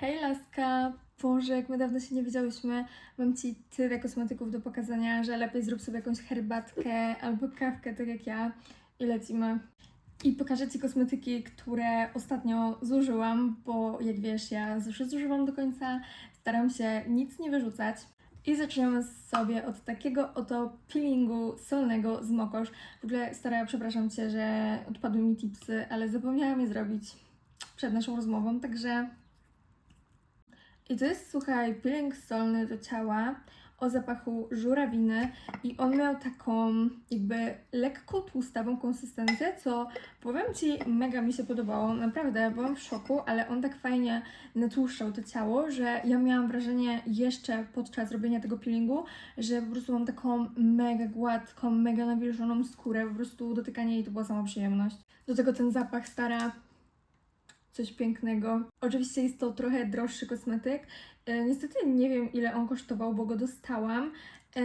Hej laska! Boże, jak my dawno się nie widziałyśmy, mam Ci tyle kosmetyków do pokazania, że lepiej zrób sobie jakąś herbatkę albo kawkę, tak jak ja i lecimy. I pokażę Ci kosmetyki, które ostatnio zużyłam, bo jak wiesz, ja zawsze zużywam do końca, staram się nic nie wyrzucać. I zaczniemy sobie od takiego oto peelingu solnego z Mokosz. W ogóle stara, przepraszam Cię, że odpadły mi tipsy, ale zapomniałam je zrobić przed naszą rozmową, także i to jest, słuchaj, peeling solny do ciała o zapachu żurawiny i on miał taką jakby lekko tłustawą konsystencję, co powiem Ci, mega mi się podobało, naprawdę, byłam w szoku, ale on tak fajnie natłuszczał to ciało, że ja miałam wrażenie jeszcze podczas robienia tego peelingu, że po prostu mam taką mega gładką, mega nawilżoną skórę, po prostu dotykanie jej to była sama przyjemność. Do tego ten zapach stara coś pięknego. Oczywiście jest to trochę droższy kosmetyk. E, niestety nie wiem ile on kosztował, bo go dostałam, e,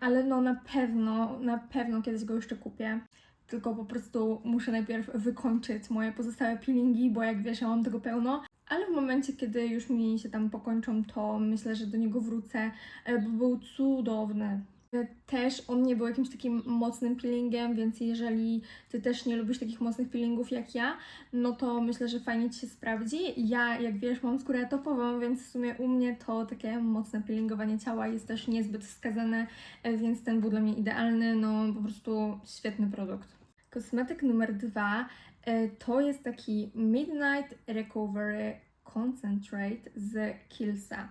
ale no na pewno, na pewno kiedyś go jeszcze kupię. Tylko po prostu muszę najpierw wykończyć moje pozostałe peelingi, bo jak wiesz, ja mam tego pełno. Ale w momencie, kiedy już mi się tam pokończą, to myślę, że do niego wrócę, e, bo był cudowny. E, Też on nie był jakimś takim mocnym peelingiem, więc jeżeli ty też nie lubisz takich mocnych peelingów jak ja, no to myślę, że fajnie ci się sprawdzi. Ja, jak wiesz, mam skórę topową, więc w sumie u mnie to takie mocne peelingowanie ciała jest też niezbyt wskazane, e, więc ten był dla mnie idealny, no po prostu świetny produkt. Kosmetyk numer dwa e, to jest taki Midnight Recovery Concentrate z Killsa.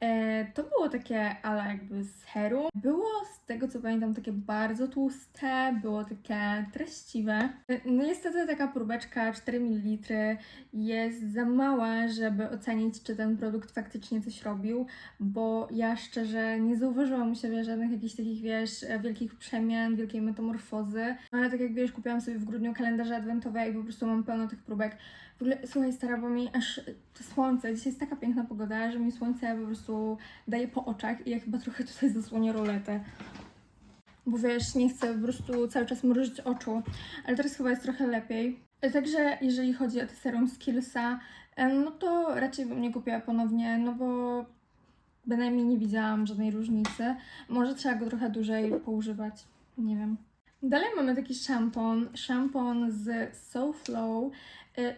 E, to było takie, ale jakby z heru. Było z tego co pamiętam takie bardzo tłuste, było takie treściwe. No niestety taka próbeczka 4 ml jest za mała, żeby ocenić, czy ten produkt faktycznie coś robił, bo ja szczerze nie zauważyłam u siebie żadnych jakichś takich, wiesz, wielkich przemian, wielkiej metamorfozy. No ale tak jak wiesz, kupiłam sobie w grudniu kalendarze adwentowe i po prostu mam pełno tych próbek. W ogóle, słuchaj, stara, bo mi aż to słońce, dzisiaj jest taka piękna pogoda, że mi słońce po prostu daje po oczach i ja chyba trochę tutaj zasłonię roletę. Bo wiesz, nie chcę po prostu cały czas mrużyć oczu, ale teraz chyba jest trochę lepiej. Także jeżeli chodzi o te serum Skillsa, no to raczej bym nie kupiła ponownie, no bo bynajmniej nie widziałam żadnej różnicy. Może trzeba go trochę dłużej poużywać, nie wiem. Dalej mamy taki szampon, szampon z SoFlow y,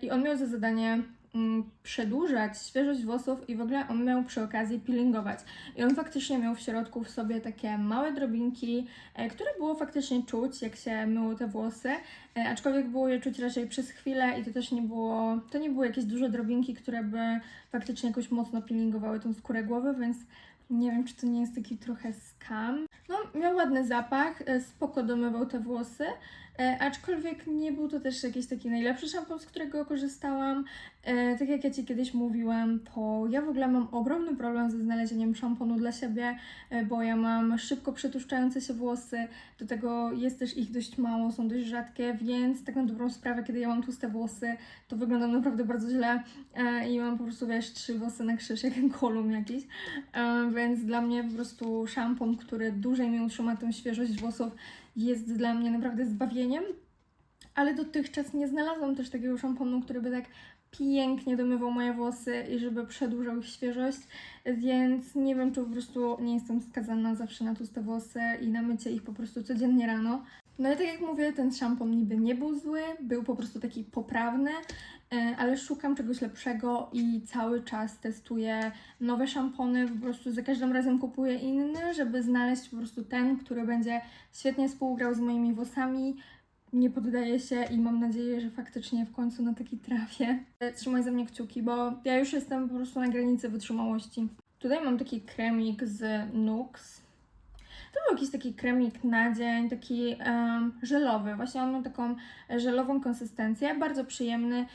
i on miał za zadanie mm, przedłużać świeżość włosów i w ogóle on miał przy okazji peelingować. I on faktycznie miał w środku w sobie takie małe drobinki, e, które było faktycznie czuć, jak się myło te włosy, e, aczkolwiek było je czuć raczej przez chwilę i to też nie było, to nie były jakieś duże drobinki, które by faktycznie jakoś mocno peelingowały tą skórę głowy, więc nie wiem, czy to nie jest taki trochę skam. No, miał ładny zapach, e, spoko domywał te włosy, e, aczkolwiek nie był to też jakiś taki najlepszy szampon, z którego korzystałam. E, tak jak ja Ci kiedyś mówiłam, to ja w ogóle mam ogromny problem ze znalezieniem szamponu dla siebie, e, bo ja mam szybko przetłuszczające się włosy, do tego jest też ich dość mało, są dość rzadkie, więc tak na dobrą sprawę, kiedy ja mam tłuste włosy, to wyglądam naprawdę bardzo źle e, i mam po prostu, wiesz, trzy włosy na krzyż, jak kolumn jakiś. E, więc dla mnie po prostu szampon, który dłużej mi utrzyma tę świeżość włosów, jest dla mnie naprawdę zbawieniem. Ale dotychczas nie znalazłam też takiego szamponu, który by tak pięknie domywał moje włosy i żeby przedłużał ich świeżość, więc nie wiem, czy po prostu nie jestem skazana zawsze na tłuste włosy i na mycie ich po prostu codziennie rano. No i tak jak mówię, ten szampon niby nie był zły, był po prostu taki poprawny, e, ale szukam czegoś lepszego i cały czas testuję nowe szampony, po prostu za każdym razem kupuję inny, żeby znaleźć po prostu ten, który będzie świetnie współgrał z moimi włosami. Nie poddaję się i mam nadzieję, że faktycznie w końcu na taki trafię. E, Trzymaj za mnie kciuki, bo ja już jestem po prostu na granicy wytrzymałości. Tutaj mam taki kremik z Nux. To był jakiś taki kremik na dzień, taki em, żelowy. Właśnie on miał taką żelową konsystencję, bardzo przyjemny.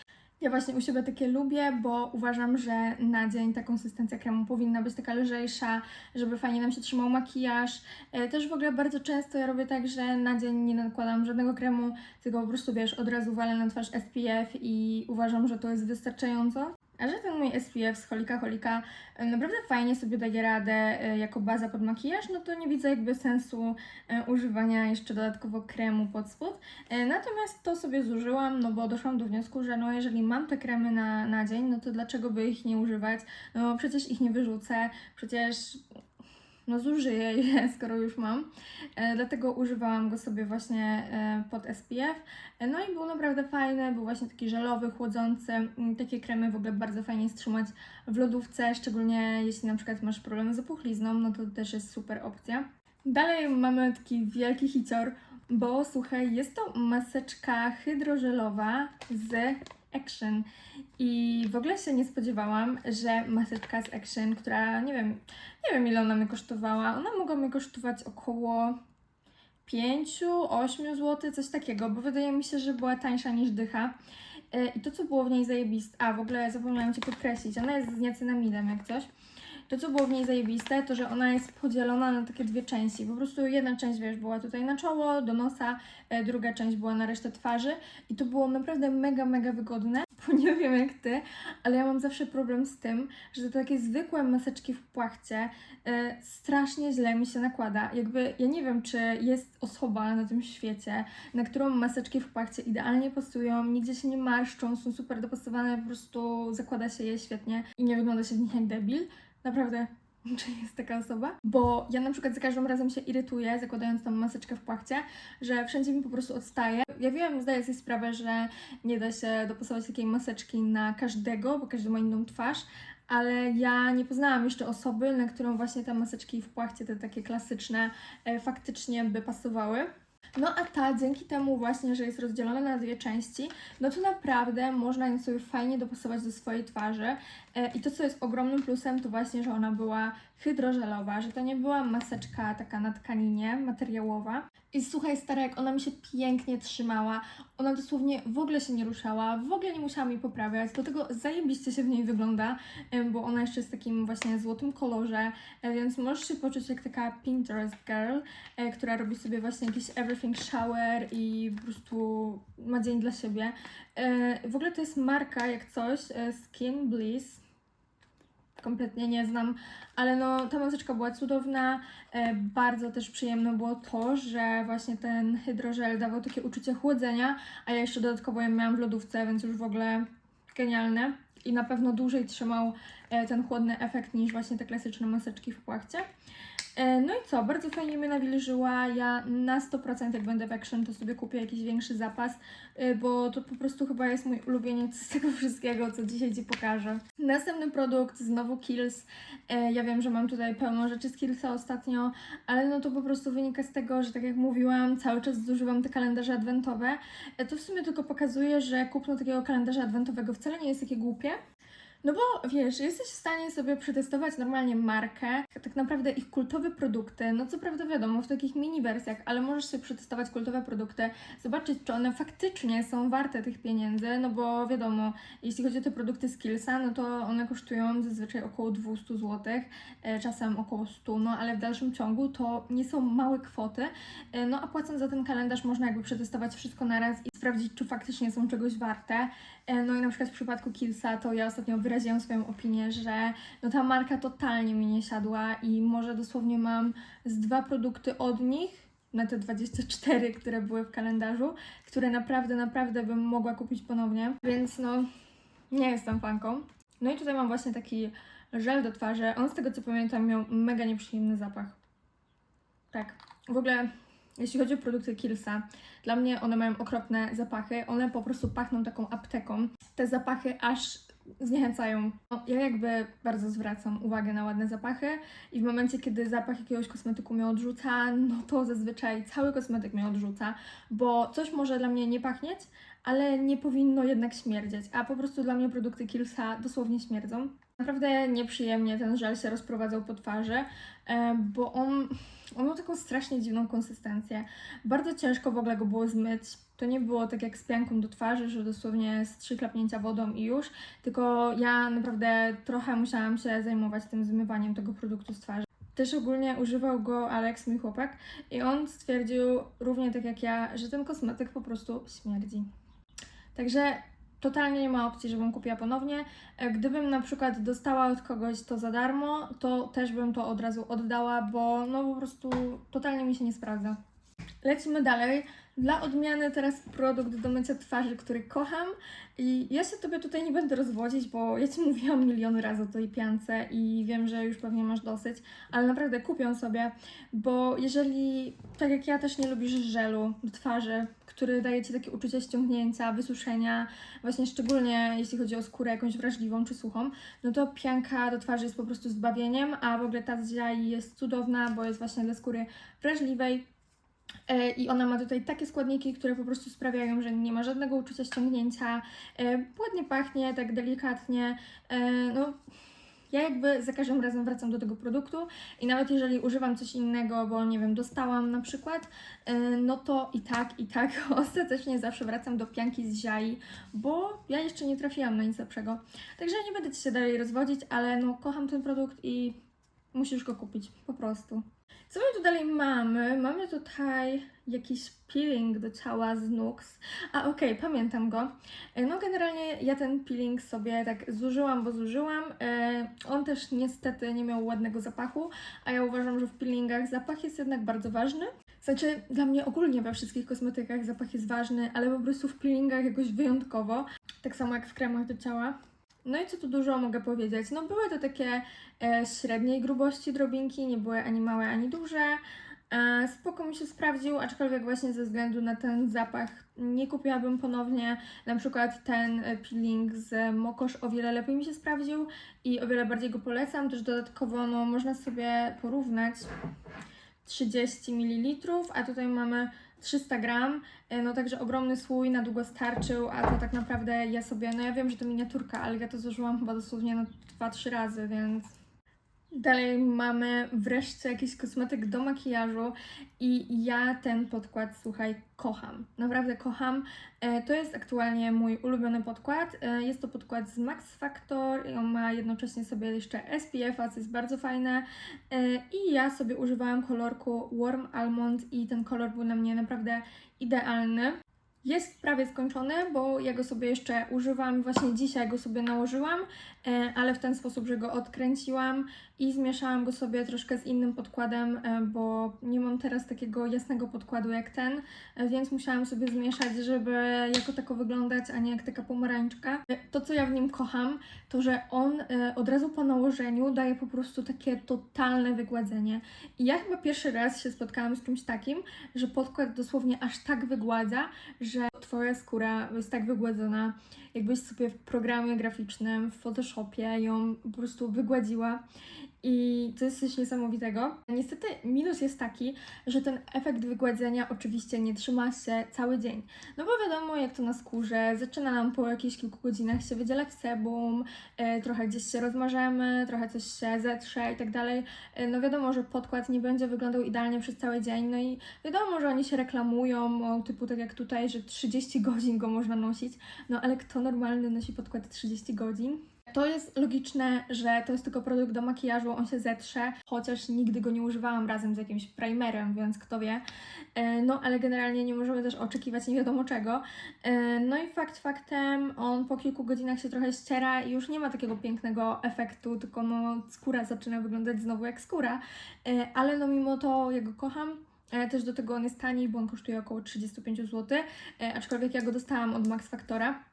Ja właśnie u siebie takie lubię, bo uważam, że na dzień ta konsystencja kremu powinna być taka lżejsza, żeby fajnie nam się trzymał makijaż. E, Też w ogóle bardzo często ja robię tak, że na dzień nie nakładam żadnego kremu, tylko po prostu wiesz, od razu walę na twarz SPF i uważam, że to jest wystarczająco. A że ten mój SPF z Holika Holika e, naprawdę fajnie sobie daje radę e, jako baza pod makijaż, no to nie widzę jakby sensu e, używania jeszcze dodatkowo kremu pod spód. Natomiast to sobie zużyłam, no bo doszłam do wniosku, że no jeżeli mam te kremy na, na dzień, no to dlaczego by ich nie używać? No przecież ich nie wyrzucę, przecież no zużyję je, skoro już mam. E, dlatego używałam go sobie właśnie e, pod SPF. E, no i był naprawdę fajny, był właśnie taki żelowy, chłodzący. Mm, Takie kremy w ogóle bardzo fajnie strzymać w lodówce, szczególnie jeśli na przykład masz problemy z opuchlizną, no to też jest super opcja. Dalej mamy taki wielki hicior, bo słuchaj, jest to maseczka hydrożelowa z Action. I w ogóle się nie spodziewałam, że maseczka z Action, która nie wiem, nie wiem ile ona mi kosztowała, ona mogła mi kosztować około 5-8 zł, coś takiego, bo wydaje mi się, że była tańsza niż dycha. E, I to, co było w niej zajebiste, a w ogóle zapomniałam Ci podkreślić, ona jest z niacinamidem jak coś. To, co było w niej zajebiste, to, że ona jest podzielona na takie dwie części. Po prostu jedna część, wiesz, była tutaj na czoło, do nosa, e, druga część była na resztę twarzy i to było naprawdę mega, mega wygodne, bo nie wiem jak Ty, ale ja mam zawsze problem z tym, że te takie zwykłe maseczki w płachcie e, strasznie źle mi się nakłada. Jakby, ja nie wiem, czy jest osoba na tym świecie, na którą maseczki w płachcie idealnie pasują, nigdzie się nie marszczą, są super dopasowane, po prostu zakłada się je świetnie i nie wygląda się w nich jak debil. Naprawdę, czy jest taka osoba? Bo ja na przykład za każdym razem się irytuję, zakładając tą maseczkę w płachcie, że wszędzie mi po prostu odstaje. Ja wiem, zdaję sobie sprawę, że nie da się dopasować takiej maseczki na każdego, bo każdy ma inną twarz, ale ja nie poznałam jeszcze osoby, na którą właśnie te maseczki w płachcie, te takie klasyczne, e, faktycznie by pasowały. No a ta, dzięki temu właśnie, że jest rozdzielona na dwie części, no to naprawdę można ją sobie fajnie dopasować do swojej twarzy. E, I to, co jest ogromnym plusem, to właśnie, że ona była hydrożelowa, że to nie była maseczka taka na tkaninie, materiałowa. I słuchaj, stara, jak ona mi się pięknie trzymała, ona dosłownie w ogóle się nie ruszała, w ogóle nie musiałam jej poprawiać, do tego zajebiście się w niej wygląda, em, bo ona jeszcze jest w takim właśnie złotym kolorze, e, więc możesz się poczuć jak taka Pinterest girl, e, która robi sobie właśnie jakiś everything shower i po prostu ma dzień dla siebie. E, W ogóle to jest marka jak coś, e, Skin Bliss, kompletnie nie znam, ale no ta maseczka była cudowna. E, bardzo też przyjemne było to, że właśnie ten hydrożel dawał takie uczucie chłodzenia, a ja jeszcze dodatkowo ją miałam w lodówce, więc już w ogóle genialne. I na pewno dłużej trzymał e, ten chłodny efekt niż właśnie te klasyczne maseczki w płachcie. E, No i co, bardzo fajnie mnie nawilżyła. Ja na 100% jak będę w Action, to sobie kupię jakiś większy zapas, y, bo to po prostu chyba jest mój ulubieniec z tego wszystkiego, co dzisiaj Ci pokażę. Następny produkt, znowu Kills. E, Ja wiem, że mam tutaj pełno rzeczy z Killsa ostatnio, ale no to po prostu wynika z tego, że tak jak mówiłam, cały czas zużywam te kalendarze adwentowe. E, To w sumie tylko pokazuje, że kupno takiego kalendarza adwentowego wcale nie jest takie głupie. No bo wiesz, jesteś w stanie sobie przetestować normalnie markę, tak naprawdę ich kultowe produkty, no co prawda wiadomo, w takich mini wersjach, ale możesz sobie przetestować kultowe produkty, zobaczyć, czy one faktycznie są warte tych pieniędzy, no bo wiadomo, jeśli chodzi o te produkty z Killsa, no to one kosztują zazwyczaj około 200 zł, e, czasem około 100, no ale w dalszym ciągu to nie są małe kwoty, e, no a płacąc za ten kalendarz można jakby przetestować wszystko naraz i sprawdzić, czy faktycznie są czegoś warte. E, No i na przykład w przypadku Killsa to ja ostatnio wyraziłam swoją opinię, że no ta marka totalnie mi nie siadła i może dosłownie mam z dwa produkty od nich na te 24, które były w kalendarzu, które naprawdę, naprawdę bym mogła kupić ponownie, więc no nie jestem fanką. No i tutaj mam właśnie taki żel do twarzy. On z tego co pamiętam miał mega nieprzyjemny zapach. Tak. W ogóle jeśli chodzi o produkty Killsa, dla mnie one mają okropne zapachy. One po prostu pachną taką apteką. Te zapachy aż zniechęcają. No, ja jakby bardzo zwracam uwagę na ładne zapachy i w momencie, kiedy zapach jakiegoś kosmetyku mnie odrzuca, no to zazwyczaj cały kosmetyk mnie odrzuca, bo coś może dla mnie nie pachnieć, ale nie powinno jednak śmierdzieć, a po prostu dla mnie produkty Killsa dosłownie śmierdzą. Naprawdę nieprzyjemnie ten żel się rozprowadzał po twarzy, e, bo on, on miał taką strasznie dziwną konsystencję. Bardzo ciężko w ogóle go było zmyć. To nie było tak jak z pianką do twarzy, że dosłownie z trzy klapnięcia wodą i już, tylko ja naprawdę trochę musiałam się zajmować tym zmywaniem tego produktu z twarzy. Też ogólnie używał go Alex, mój chłopak, i on stwierdził, równie tak jak ja, że ten kosmetyk po prostu śmierdzi. Także totalnie nie ma opcji, żebym kupiła ponownie. E, Gdybym na przykład dostała od kogoś to za darmo, to też bym to od razu oddała, bo no po prostu totalnie mi się nie sprawdza. Lecimy dalej. Dla odmiany teraz produkt do mycia twarzy, który kocham i ja się Tobie tutaj nie będę rozwodzić, bo ja Ci mówiłam miliony razy o tej piance i wiem, że już pewnie masz dosyć, ale naprawdę kupię sobie, bo jeżeli, tak jak ja też nie lubisz żelu do twarzy, który daje Ci takie uczucie ściągnięcia, wysuszenia, właśnie szczególnie jeśli chodzi o skórę jakąś wrażliwą czy suchą, no to pianka do twarzy jest po prostu zbawieniem, a w ogóle ta z jest cudowna, bo jest właśnie dla skóry wrażliwej, I ona ma tutaj takie składniki, które po prostu sprawiają, że nie ma żadnego uczucia ściągnięcia. E, Ładnie pachnie, tak delikatnie. E, No, ja jakby za każdym razem wracam do tego produktu i nawet jeżeli używam coś innego, bo nie wiem, dostałam na przykład, e, no to i tak, i tak ostatecznie zawsze wracam do pianki z ziai, bo ja jeszcze nie trafiłam na nic lepszego. Także nie będę się dalej rozwodzić, ale no kocham ten produkt i musisz go kupić, po prostu. Co my tu dalej mamy? Mamy tutaj jakiś peeling do ciała z Nux. A okej, pamiętam go. E, No generalnie ja ten peeling sobie tak zużyłam, bo zużyłam. E, On też niestety nie miał ładnego zapachu, a ja uważam, że w peelingach zapach jest jednak bardzo ważny. Znaczy, dla mnie ogólnie we wszystkich kosmetykach zapach jest ważny, ale po prostu w peelingach jakoś wyjątkowo. Tak samo jak w kremach do ciała. No i co tu dużo mogę powiedzieć? No były to takie e, średniej grubości drobinki, nie były ani małe, ani duże. E, spoko mi się sprawdził, aczkolwiek właśnie ze względu na ten zapach nie kupiłabym ponownie. Na przykład ten e, peeling z Mokosz o wiele lepiej mi się sprawdził i o wiele bardziej go polecam. Też dodatkowo no, można sobie porównać 30 ml, a tutaj mamy 300 gram, E, no także ogromny słój, na długo starczył, a to tak naprawdę ja sobie, no ja wiem, że to miniaturka, ale ja to zużyłam chyba dosłownie no 2-3 razy, więc... Dalej mamy wreszcie jakiś kosmetyk do makijażu i ja ten podkład, słuchaj, kocham. Naprawdę kocham. E, To jest aktualnie mój ulubiony podkład. E, Jest to podkład z Max Factor i on ma jednocześnie sobie jeszcze SPF, a co jest bardzo fajne. E, I ja sobie używałam kolorku Warm Almond i ten kolor był na mnie naprawdę idealny. Jest prawie skończony, bo ja go sobie jeszcze używam, właśnie dzisiaj go sobie nałożyłam, ale w ten sposób, że go odkręciłam i zmieszałam go sobie troszkę z innym podkładem, e, bo nie mam teraz takiego jasnego podkładu jak ten, e, więc musiałam sobie zmieszać, żeby jako tako wyglądać, a nie jak taka pomarańczka. E, To, co ja w nim kocham, to że on od razu po nałożeniu daje po prostu takie totalne wygładzenie. I ja chyba pierwszy raz się spotkałam z czymś takim, że podkład dosłownie aż tak wygładza, że Twoja skóra jest tak wygładzona, jakbyś sobie w programie graficznym, w Photoshopie ją po prostu wygładziła. I to jest coś niesamowitego. Niestety minus jest taki, że ten efekt wygładzenia oczywiście nie trzyma się cały dzień. No bo wiadomo, jak to na skórze, zaczyna nam po jakichś kilku godzinach się wydzielać sebum, e, trochę gdzieś się rozmarzemy, trochę coś się zetrze i tak dalej. E, No wiadomo, że podkład nie będzie wyglądał idealnie przez cały dzień, no i wiadomo, że oni się reklamują, o, typu tak jak tutaj, że 30 godzin go można nosić, no ale kto normalny nosi podkład 30 godzin? To jest logiczne, że to jest tylko produkt do makijażu, on się zetrze, chociaż nigdy go nie używałam razem z jakimś primerem, więc kto wie. E, No, ale generalnie nie możemy też oczekiwać nie wiadomo czego. E, No i fakt faktem, on po kilku godzinach się trochę ściera i już nie ma takiego pięknego efektu, tylko no skóra zaczyna wyglądać znowu jak skóra. E, Ale no mimo to ja go kocham. Też do tego on jest tani, bo on kosztuje około 35 zł, aczkolwiek ja go dostałam od Max Factora.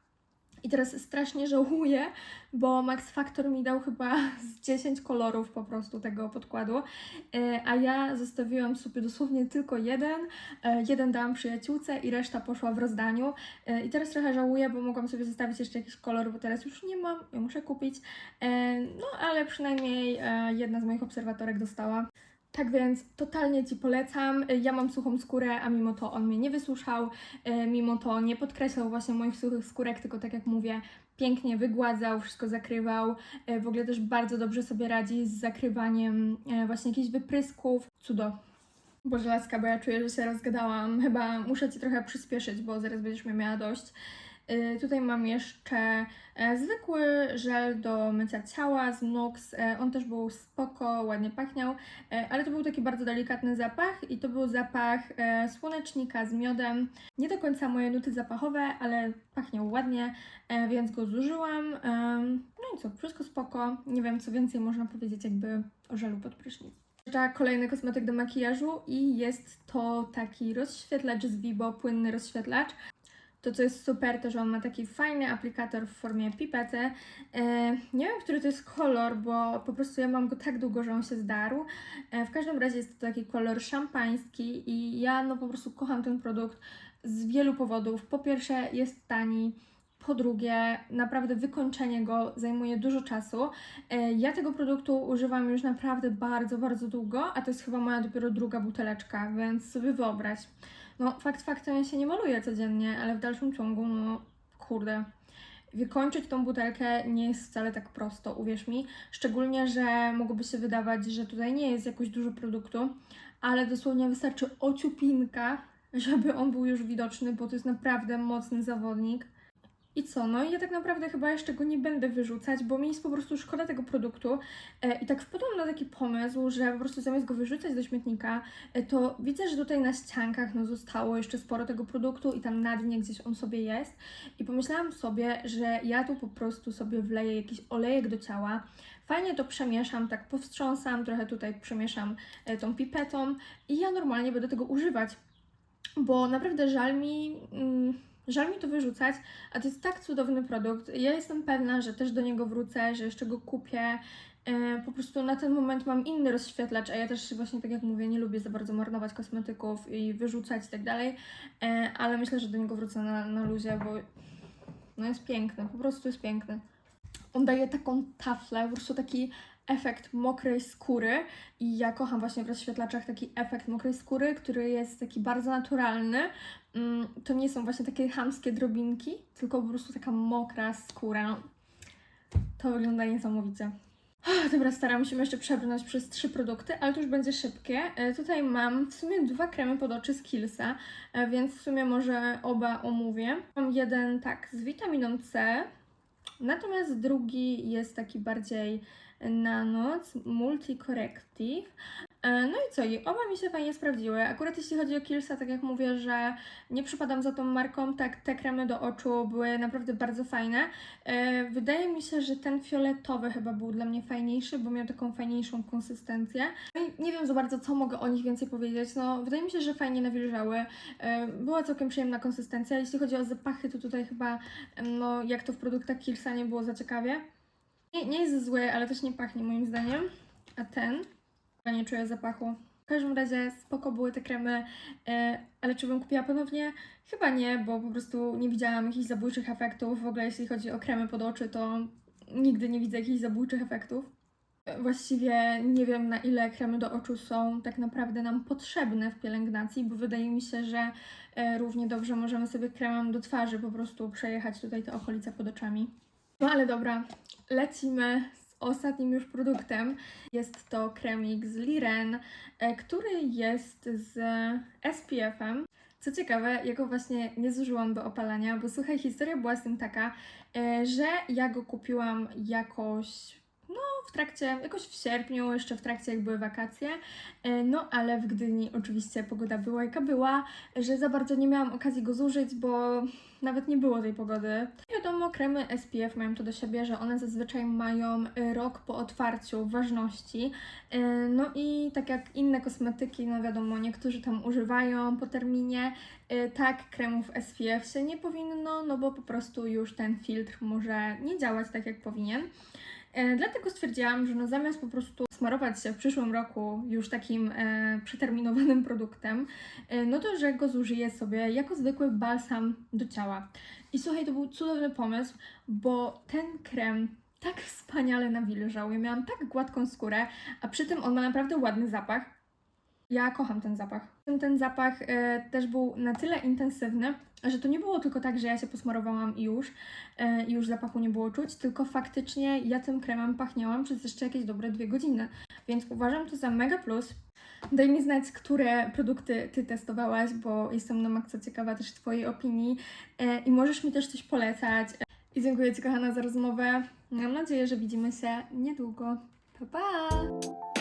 I teraz strasznie żałuję, bo Max Factor mi dał chyba z 10 kolorów po prostu tego podkładu, e, a ja zostawiłam sobie dosłownie tylko jeden. E, Jeden dałam przyjaciółce i reszta poszła w rozdaniu. E, I teraz trochę żałuję, bo mogłam sobie zostawić jeszcze jakiś kolor, bo teraz już nie mam, ja muszę kupić. No ale przynajmniej jedna z moich obserwatorek dostała. Tak więc totalnie Ci polecam. Ja mam suchą skórę, a mimo to on mnie nie wysuszał, e, mimo to nie podkreślał właśnie moich suchych skórek, tylko tak jak mówię, pięknie wygładzał, wszystko zakrywał. E, W ogóle też bardzo dobrze sobie radzi z zakrywaniem właśnie jakichś wyprysków. Cudo. Boże laska, bo ja czuję, że się rozgadałam. Chyba muszę Ci trochę przyspieszyć, bo zaraz będziesz mnie miała dość. Y, Tutaj mam jeszcze e, zwykły żel do mycia ciała z Nux. E, On też był spoko, ładnie pachniał, e, ale to był taki bardzo delikatny zapach i to był zapach słonecznika z miodem. Nie do końca moje nuty zapachowe, ale pachniał ładnie, więc go zużyłam. No i co, wszystko spoko. Nie wiem, co więcej można powiedzieć jakby o żelu pod prysznic. Kolejny kosmetyk do makijażu i jest to taki rozświetlacz z Vibo, płynny rozświetlacz. To, co jest super, to że on ma taki fajny aplikator w formie pipety. E, nie wiem, który to jest kolor, bo po prostu ja mam go tak długo, że on się zdarł. E, w każdym razie jest to taki kolor szampański i ja no po prostu kocham ten produkt z wielu powodów. Po pierwsze, jest tani. Po drugie, naprawdę wykończenie go zajmuje dużo czasu. E, Ja tego produktu używam już naprawdę bardzo, bardzo długo, a to jest chyba moja dopiero druga buteleczka, więc sobie wyobraź. No, fakt faktem ja się nie maluję codziennie, ale w dalszym ciągu, no kurde. Wykończyć tą butelkę nie jest wcale tak prosto, uwierz mi. Szczególnie, że mogłoby się wydawać, że tutaj nie jest jakoś dużo produktu, ale dosłownie wystarczy ociupinka, żeby on był już widoczny, bo to jest naprawdę mocny zawodnik. I co? No i ja tak naprawdę chyba jeszcze go nie będę wyrzucać, bo mi jest po prostu szkoda tego produktu. E, I tak wpadłam na taki pomysł, że po prostu zamiast go wyrzucać do śmietnika, e, to widzę, że tutaj na ściankach no, zostało jeszcze sporo tego produktu i tam na dnie gdzieś on sobie jest. I pomyślałam sobie, że ja tu po prostu sobie wleję jakiś olejek do ciała. Fajnie to przemieszam, tak powstrząsam, trochę tutaj przemieszam e, tą pipetą i ja normalnie będę tego używać. Bo naprawdę żal mi, mm, żal mi to wyrzucać, a to jest tak cudowny produkt. Ja jestem pewna, że też do niego wrócę, że jeszcze go kupię. E, Po prostu na ten moment mam inny rozświetlacz, a ja też właśnie tak jak mówię, nie lubię za bardzo marnować kosmetyków i wyrzucać i tak dalej, E, ale myślę, że do niego wrócę na, na luzie, bo no jest piękny, po prostu jest piękny. On daje taką taflę, po prostu taki efekt mokrej skóry i ja kocham właśnie w rozświetlaczach taki efekt mokrej skóry, który jest taki bardzo naturalny. Mm, To nie są właśnie takie chamskie drobinki, tylko po prostu taka mokra skóra. To wygląda niesamowicie. Ach, Dobra, staram się jeszcze przebrnąć przez trzy produkty, ale to już będzie szybkie. E, Tutaj mam w sumie dwa kremy pod oczy z e, więc w sumie może oba omówię. Mam jeden tak z witaminą C, natomiast drugi jest taki bardziej na noc, multi-corrective. E, No i co, i oba mi się fajnie sprawdziły. Akurat jeśli chodzi o Killsa, tak jak mówię, że nie przypadam za tą marką, tak te kremy do oczu były naprawdę bardzo fajne. E, Wydaje mi się, że ten fioletowy chyba był dla mnie fajniejszy, bo miał taką fajniejszą konsystencję. No i nie wiem za bardzo, co mogę o nich więcej powiedzieć. No, wydaje mi się, że fajnie nawilżały. E, Była całkiem przyjemna konsystencja. Jeśli chodzi o zapachy, to tutaj chyba, no, jak to w produktach Killsa nie było za ciekawie. Nie, nie jest zły, ale też nie pachnie moim zdaniem. A ten? Ja nie czuję zapachu. W każdym razie spoko były te kremy, e, ale czy bym kupiła ponownie? Chyba nie, bo po prostu nie widziałam jakichś zabójczych efektów. W ogóle jeśli chodzi o kremy pod oczy, to nigdy nie widzę jakichś zabójczych efektów. E, Właściwie nie wiem na ile kremy do oczu są tak naprawdę nam potrzebne w pielęgnacji, bo wydaje mi się, że e, równie dobrze możemy sobie kremem do twarzy po prostu przejechać tutaj te okolice pod oczami. No ale dobra, lecimy z ostatnim już produktem. Jest to kremik z Liren, e, który jest z SPF-em. Co ciekawe, ja go właśnie nie zużyłam do opalania, bo słuchaj, historia była z tym taka, e, że ja go kupiłam jakoś w trakcie, jakoś w sierpniu, jeszcze w trakcie jak były wakacje, E, no ale w Gdyni oczywiście pogoda była jaka była, że za bardzo nie miałam okazji go zużyć, bo nawet nie było tej pogody. Wiadomo, kremy SPF mają to do siebie, że one zazwyczaj mają y, rok po otwarciu ważności. Y, No i tak jak inne kosmetyki, no wiadomo, niektórzy tam używają po terminie. Tak, kremów SPF się nie powinno, no bo po prostu już ten filtr może nie działać tak jak powinien. E, Dlatego stwierdziłam, że no zamiast po prostu smarować się w przyszłym roku już takim e, przeterminowanym produktem, e, no to że go zużyję sobie jako zwykły balsam do ciała. I słuchaj, to był cudowny pomysł, bo ten krem tak wspaniale nawilżał. Ja miałam tak gładką skórę, a przy tym on ma naprawdę ładny zapach. Ja kocham ten zapach. Ten, ten zapach e, też był na tyle intensywny, że to nie było tylko tak, że ja się posmarowałam i już, e, już zapachu nie było czuć, tylko faktycznie ja tym kremem pachniałam przez jeszcze jakieś dobre dwie godziny. Więc uważam to za mega plus. Daj mi znać, które produkty Ty testowałaś, bo jestem na maksa ciekawa też Twojej opinii e, i możesz mi też coś polecać. I dziękuję Ci kochana za rozmowę. Mam nadzieję, że widzimy się niedługo. Pa, pa!